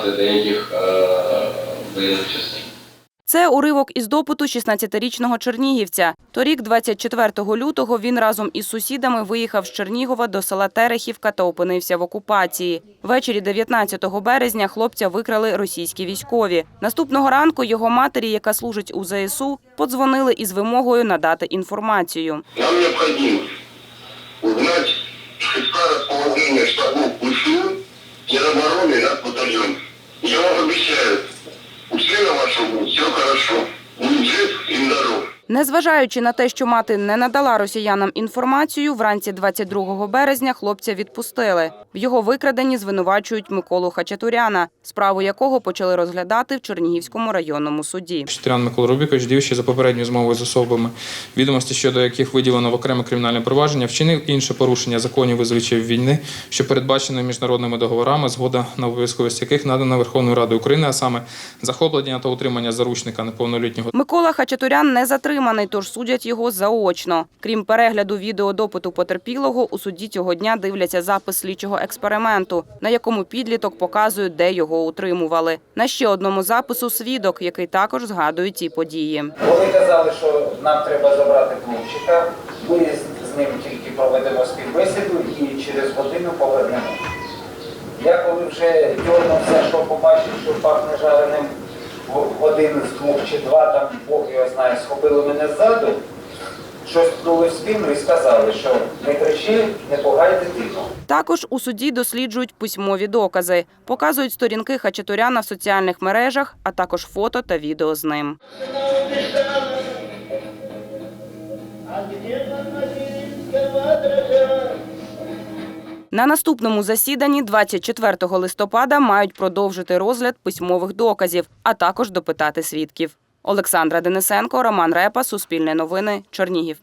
втрати деяких е, воєнних частин. Це уривок із допиту 16-річного чернігівця. Торік, 24 лютого, він разом із сусідами виїхав з Чернігова до села Терехівка та опинився в окупації. Ввечері 19 березня хлопця викрали російські військові. Наступного ранку його матері, яка служить у ЗСУ, подзвонили із вимогою надати інформацію. Нам необходимо Теробороны, наш батальон. Я вам обещаю, у сына вашего все хорошо. Будет жив и здоров. Незважаючи на те, що мати не надала росіянам інформацію, вранці 22 березня хлопця відпустили. В його викраденні звинувачують Миколу Хачатуряна, справу якого почали розглядати в Чернігівському районному суді. Чотирян Микола Рубікович, діючи за попередньою змовою з особами, відомості щодо яких виділено в окреме кримінальне провадження, вчинив інше порушення законів і звичаїв війни, що передбачено міжнародними договорами, згода на обов'язковість яких надана Верховною Радою України, а саме захоплення та утримання заручника неповнолітнього Микола Хачатурян не затриманий, тож судять його заочно. Крім перегляду відеодопиту потерпілого, у суді цього дня дивляться запис слідчого експерименту, на якому підліток показує, де його утримували. На ще одному запису свідок, який також згадує ті події. Вони казали, що нам треба забрати хлопчика, ми з- ним тільки проведемо співбесіду і через годину повернемо. Я коли вже дьорнувся, що побачив, що пахне жареним один з двох чи два, там Бог його знає, схопили мене ззаду, щось пнули в спину і сказали, що не кричи, не пугай дитину. Також у суді досліджують письмові докази, показують сторінки Хачатуряна в соціальних мережах, а також фото та відео з ним. На наступному засіданні 24 листопада мають продовжити розгляд письмових доказів, а також допитати свідків. Олександра Денисенко, Роман Репа, Суспільне новини, Чернігів.